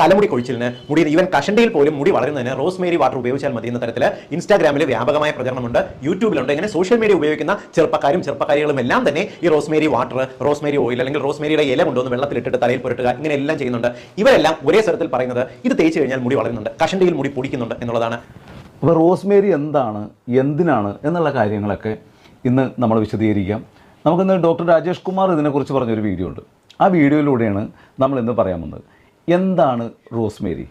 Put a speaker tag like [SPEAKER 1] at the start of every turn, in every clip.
[SPEAKER 1] തലമുടി കൊഴിച്ചിലിന് മുടി ഈവൻ കഷണ്ടിയിൽ പോലും മുടി വളരുന്നതിന് റോസ്മേരി വാട്ടർ ഉപയോഗിച്ചാൽ മതി എന്ന തരത്തിൽ ഇൻസ്റ്റാഗ്രാമിൽ വ്യാപകമായ പ്രചരണമുണ്ട്. യൂട്യൂബിലുണ്ട്. ഇങ്ങനെ സോഷ്യൽ മീഡിയ ഉപയോഗിക്കുന്ന ചെറുപ്പക്കാരും ചെറുപ്പക്കാരികളും എല്ലാം തന്നെ ഈ റോസ്മേരി വാട്ടർ റോസ്മേരി ഓയിൽ അല്ലെങ്കിൽ റോസ്മേരിയുടെ ഇല കൊണ്ടുവന്ന് വെള്ളത്തിലിട്ടിട്ട് തലയിൽ പുരട്ടുക ഇങ്ങനെ എല്ലാം ചെയ്യുന്നുണ്ട്. ഇവരെല്ലാം ഒരേ സ്വരത്തിൽ പറയുന്നത് ഇത് തേച്ച് കഴിഞ്ഞാൽ മുടി വളരുന്നുണ്ട്. കഷണ്ടിയിൽ മുടി പൊടിക്കുന്നുണ്ട് എന്നുള്ളതാണ്.
[SPEAKER 2] അപ്പോൾ റോസ്മേരി എന്താണ് എന്തിനാണ് എന്നുള്ള കാര്യങ്ങളൊക്കെ ഇന്ന് നമ്മൾ വിശദീകരിക്കാം. നമുക്കിന്ന് ഡോക്ടർ രാജേഷ് കുമാർ ഇതിനെക്കുറിച്ച് പറഞ്ഞൊരു വീഡിയോ ഉണ്ട്. ആ വീഡിയോയിലൂടെയാണ് നമ്മൾ ഇന്ന് പറയാൻ വന്നത് എന്താണ് റോസ്മേരി?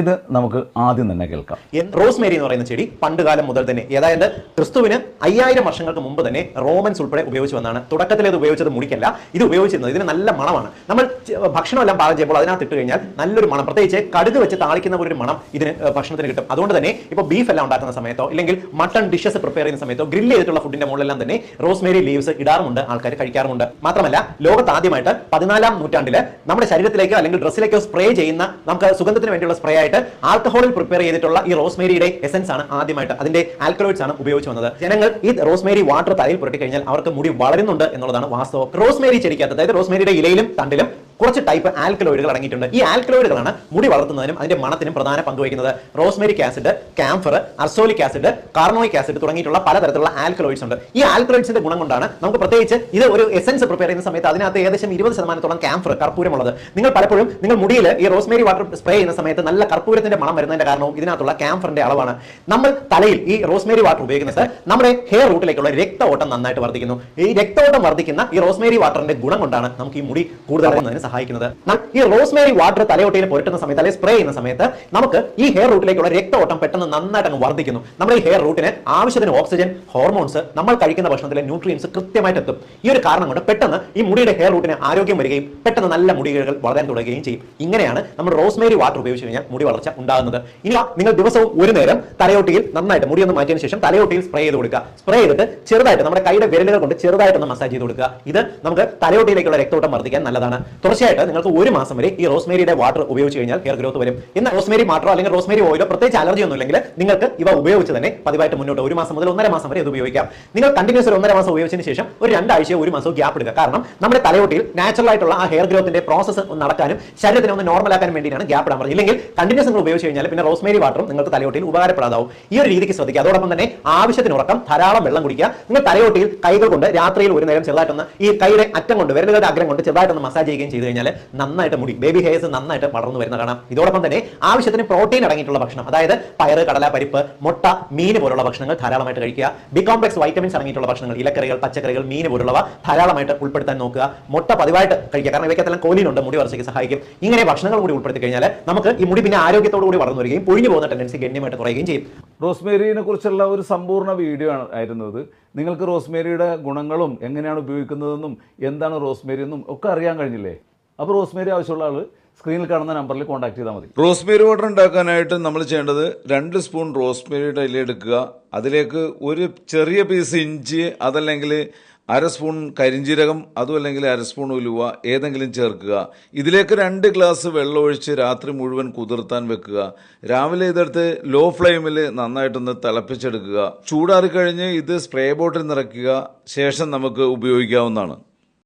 [SPEAKER 2] ഇത് നമുക്ക് ആദ്യം തന്നെ കേൾക്കാം.
[SPEAKER 1] റോസ്മേരി എന്ന് പറയുന്ന ചെടി പണ്ടുകാലം മുതൽ തന്നെ അതായത് ക്രിസ്തുവിന് അയ്യായിരം വർഷങ്ങൾക്ക് മുമ്പ് തന്നെ റോമൻസ് ഉൾപ്പെടെ ഉപയോഗിച്ച് വന്നതാണ് തുടക്കത്തിൽ ഇത് ഉപയോഗിച്ചത് മുടിക്കല്ല ഇത് ഉപയോഗിച്ചിരുന്നത് ഇതിന് നല്ല മണമാണ്. നമ്മൾ ഭക്ഷണം എല്ലാം പാകം ചെയ്യുമ്പോൾ അതിനകത്ത് ഇട്ട് കഴിഞ്ഞാൽ നല്ലൊരു മണം പ്രത്യേകിച്ച് കടുക് വെച്ച് താളിക്കുന്ന ഒരു മണം ഇതിന് ഭക്ഷണത്തിന് കിട്ടും. അതുകൊണ്ട് തന്നെ ഇപ്പോൾ ബീഫ് എല്ലാം ഉണ്ടാക്കുന്ന സമയത്തോ അല്ലെങ്കിൽ മട്ടൺ ഡിഷസ് പ്രിപ്പയർ ചെയ്യുന്ന സമയത്തോ ഗ്രില്ല് ചെയ്തിട്ടുള്ള ഫുഡിന്റെ മുകളിലെല്ലാം തന്നെ റോസ്മേരി ലീവ്സ് ഇടാറുമുണ്ട് ആൾക്കാർ കഴിക്കാറുമുണ്ട്. മാത്രമല്ല ലോകത്ത് ആദ്യമായിട്ട് പതിനാലാം നൂറ്റാണ്ടിൽ നമ്മുടെ ശരീരത്തിലേക്കോ അല്ലെങ്കിൽ ഡ്രസ്സിലേക്കോ സ്പ്രേ ചെയ്യുന്ന നമുക്ക് സുഗന്ധത്തിന് വേണ്ടിയുള്ള സ്പ്രേ ആയിട്ട് ആൽക്കഹോളിൽ പ്രിപ്പയർ ചെയ്തിട്ടുള്ള ഈ റോസ്മേരിയുടെ എസൻസ് ആണ് ആദ്യമായിട്ട്. അതിന്റെ ആൽക്കലോയിഡ്സ് ആണ് ഉപയോഗിച്ച് വന്നത്. ജനങ്ങൾ ഈ റോസ്മേരി വാട്ടർ തലയിൽ പുരട്ടി കഴിഞ്ഞാൽ അവർക്ക് മുടി വളരുന്നുണ്ട് എന്നുള്ളതാണ് വാസ്തവം. റോസ്മേരി ചെടിക്കകത്ത് അതായത് റോസ്മേരിയുടെ ഇലയിലും തണ്ടിലും കുറച്ച് ടൈപ്പ് ആൽക്കലോയിഡുകൾ അടങ്ങിയിട്ടുണ്ട്. ഈ ആൽക്കലോയിഡുകളാണ് മുടി വളർത്തുന്നതിനും അതിന്റെ മണത്തിനും പ്രധാന പങ്ക് വഹിക്കുന്നത്. Rosmarinic acid camphor ursolic acid carnosic acid തുടങ്ങിയിട്ടുള്ള പലതരത്തിലുള്ള ആൽക്കലോയിഡ്സ് ഉണ്ട്. ഈ ആൽക്കലോയിഡ്സിന്റെ ഗുണം കൊണ്ടാണ് നമുക്ക് പ്രത്യേകിച്ച് ഇത് ഒരു എസൻസ് പ്രിപ്പയർ ചെയ്യുന്ന സമയത്ത് അതിനകത്ത് ഏകദേശം ഇരുപത് ശതമാനത്തോളം കാംഫർ കർപ്പൂരമുള്ളത് നിങ്ങൾ പലപ്പോഴും നിങ്ങൾ മുടിയിൽ ഈ റോസ്മേരി വാട്ടർ സ്പ്രേ ചെയ്യുന്ന സമയത്ത് നല്ല കർപ്പൂരത്തിന്റെ മണം വരുന്നതിന്റെ കാരണവും ഇതിനകത്തുള്ള കാംഫറിന്റെ അളവാണ്. നമ്മൾ തലയിൽ ഈ റോസ്മേരി വാട്ടർ ഉപയോഗിക്കുന്നത് നമ്മുടെ ഹെയർ റൂട്ടിലേക്കുള്ള രക്ത ഓട്ടം നന്നായിട്ട് വർദ്ധിക്കുന്നു. ഈ രക്തഓട്ടം വർദ്ധിക്കുന്ന ഈ റോസ്മേരി വാട്ടറിന്റെ ഗുണം കൊണ്ടാണ് നമുക്ക് ഈ മുടി കൂടുതൽ വളരുന്നതിന് സഹായിക്കുന്നത്. ഈ റോസ്മേരി വാട്ടർ തലയോട്ടയിൽ പുരട്ടുന്ന സമയത്ത് അല്ലെങ്കിൽ സ്പ്രേ ചെയ്യുന്ന സമയത്ത് നമുക്ക് ഈ ഹെയർ റൂട്ടിലേക്കുള്ള രക്തഓട്ടം പെട്ടെന്ന് നന്നായിട്ട് അങ്ങ് വർദ്ധിക്കുന്നു. നമ്മുടെ ഈ ഹെയർ റൂട്ടിന് ആവശ്യത്തിന് ഓക്സിജൻ ഹോർമോൺസ് നമ്മൾ കഴിക്കുന്ന ഭക്ഷണത്തിലെ ന്യൂട്രിയൻസ് കൃത്യമായിട്ട് എത്തും ഈ ഒരു കാരണം കൊണ്ട് പെട്ടെന്ന് ഈ മുടിയുടെ ഹെയർ റൂട്ടിന് ആരോഗ്യം വരികയും പെട്ടെന്ന് നല്ല മുടികൾ വളരാൻ തുടങ്ങുകയും ചെയ്യും. ഇങ്ങനെയാണ് നമ്മൾ റോസ്മേരി വാട്ടർ ഉപയോഗിച്ച് കഴിഞ്ഞാൽ മുടി വളർച്ച ഉണ്ടാകുന്നത്. ഇനി നിങ്ങൾ ദിവസവും ഒരു നേരം തലയോട്ടിയിൽ നന്നായിട്ട് മുടി ഒന്ന് മാറ്റിയതിന് ശേഷം തലയോട്ടിയിൽ സ്പ്രേ ചെയ്ത് കൊടുക്കുക. സ്പ്രേ ചെയ്തിട്ട് ചെറുതായിട്ട് നമ്മുടെ കൈയുടെ വിരലുകൾ കൊണ്ട് ചെറുതായിട്ടൊന്ന് മസാജ് ചെയ്ത് കൊടുക്കുക. ഇത് നമുക്ക് തലയോട്ടിയിലേക്കുള്ള രക്തോട്ടം വർദ്ധിക്കാൻ നല്ലതാണ്. തുടർച്ചയായിട്ട് നിങ്ങൾക്ക് ഒരു മാസം വരെ ഈ റോസ്മേരിയുടെ വാട്ടർ ഉപയോഗിച്ച് കഴിഞ്ഞാൽ ഹെയർ ഗ്രോത്ത് വരും. എന്ന റോസ്മേരി വാട്ടറോ അല്ലെങ്കിൽ റോസ്മേരി ഓയിലോ പ്രത്യേകിച്ച് അലർജി ഒന്നും ഇല്ലെങ്കിൽ നിങ്ങൾക്ക് ഇവ ഉപയോഗിച്ച് തന്നെ പതിവായിട്ട് മുന്നോട്ട് ഒരു മാസം മുതൽ ഒന്നര മാസം വരെ ഇത് ഉപയോഗിക്കാം. നിങ്ങൾ കണ്ടിന്യൂസ് ഒരു ഒന്നര മാസം ഉപയോഗിച്ചതിന് ശേഷം ഒരു രണ്ടാഴ്ചയോ ഒരു മാസമോ ഗ്യാപ്പ് എടുക്കുക കാരണം നമ്മുടെ തലയോട്ടിയിൽ നാച്ചുറൽ ആയിട്ടുള്ള ആ ഹെയർ ഗ്രോത്തിന്റെ പ്രോസസ്സ് ഒന്ന് നടക്കാനും ശരീരത്തിനെ ഒന്ന് നോർമൽ ആക്കാനും വേണ്ടിയാണ് ഗ്യാപ്പ് ഇടാൻ പറഞ്ഞത്. ഇല്ലെങ്കിൽ കണ്ടിന്യൂസ് നിങ്ങൾ ഉപയോഗിച്ച് കഴിഞ്ഞാൽ പിന്നെ റോസ്മേരി വാട്ടറും നിങ്ങൾക്ക് തലയോട്ടിയിൽ ഉപകാരപ്പെടാതാവും ഈ ഒരു രീതിക്ക് ശ്രദ്ധിക്കുക. അതോടൊപ്പം തന്നെ ആവശ്യത്തിന് ഉറക്കം ധാരാളം വെള്ളം കുടിക്കുക. നിങ്ങൾ തലയോട്ടിയിൽ കൈകൾ കൊണ്ട് രാത്രിയിൽ ഒരു നേരം ചെറുതായിട്ടൊന്ന് ഈ കൈയുടെ അറ്റം കൊണ്ട് വിരലുകളുടെ അഗ്രം കൊണ്ട് ചെറുതായിട്ടൊന്ന് മസാജ് ചെയ്യുകയും ചെയ്തു കഴിഞ്ഞാൽ നന്നായിട്ട് മുടി ബേബി ഹെയർസ് നന്നായിട്ട് വളർന്നു വരുന്ന കാണാം. ഇതോടൊപ്പം തന്നെ ആവശ്യത്തിന് പ്രോട്ടീൻ അടങ്ങിയിട്ടുള്ള ഭക്ഷണം അതായത് പയറ് കടല പരിപ്പ് മുട്ട മീൻ പോലുള്ള ഭക്ഷണങ്ങൾ ധാരാളമായിട്ട് കഴിക്കുക. ബി കോംപ്ലക്സ് വൈറ്റമിൻസ് അടങ്ങിയിട്ടുള്ള ഭക്ഷണങ്ങൾ ഇലക്കറികൾ പച്ചക്കറികൾ മീൻ പോലുള്ളവ ധാരാളമായിട്ട് ഉൾപ്പെടുത്താൻ നോക്കുക. മുട്ട പതിവായിട്ട് കഴിക്കുക കാരണം ഇവയ്ക്കെല്ലാം കോലിനുണ്ട് മുടി വളർച്ചയ്ക്ക് സഹായിക്കും. ഇങ്ങനെ ഭക്ഷണങ്ങൾ കൂടി ഉൾപ്പെടുത്തി കഴിഞ്ഞാൽ നമുക്ക് ഈ മുടി പിന്നെ ആരോഗ്യത്തോടു കൂടി വളർന്നു വരികയും പൊഴിഞ്ഞു പോകുന്ന ടെൻഡൻസി ഗണ്യമായിട്ട് കുറയുകയും ചെയ്യും.
[SPEAKER 2] റോസ്മേരിനെ കുറിച്ചുള്ള ഒരു സമ്പൂർണ വീഡിയോ ആണ് ആയിരുന്നു ഇത് നിങ്ങൾക്ക് റോസ്മേരിയുടെ ഗുണങ്ങളും എങ്ങനെയാണ് ഉപയോഗിക്കുന്നതെന്നും എന്താണ് റോസ്മേരി എന്നും ഒക്കെ അറിയാൻ കഴിഞ്ഞില്ലേ? അപ്പോൾ റോസ്മേരി ആവശ്യമുള്ള ആൾ സ്ക്രീനിൽ കാണുന്ന നമ്പറിൽ കോൺടാക്ട് ചെയ്താൽ മതി.
[SPEAKER 3] റോസ്മേരി വാട്ടർ ഉണ്ടാക്കാനായിട്ട് നമ്മൾ ചെയ്യേണ്ടത് രണ്ട് സ്പൂൺ റോസ്മേരിയുടെ ഇല എടുക്കുക. അതിലേക്ക് ഒരു ചെറിയ പീസ് ഇഞ്ചി അതല്ലെങ്കിൽ അര സ്പൂൺ കരിഞ്ജീരകം അതും അല്ലെങ്കിൽ അര സ്പൂൺ ഉലുവ ഏതെങ്കിലും ചേർക്കുക. ഇതിലേക്ക് രണ്ട് ഗ്ലാസ് വെള്ളമൊഴിച്ച് രാത്രി മുഴുവൻ കുതിർത്താൻ വെക്കുക. രാവിലെ ഇതെടുത്ത് ലോ ഫ്ലെയിമിൽ നന്നായിട്ടൊന്ന് തിളപ്പിച്ചെടുക്കുക. ചൂടാറി കഴിഞ്ഞ് ഇത് സ്പ്രേ ബോട്ടിൽ നിറയ്ക്കുക. ശേഷം നമുക്ക് ഉപയോഗിക്കാവുന്നതാണ്.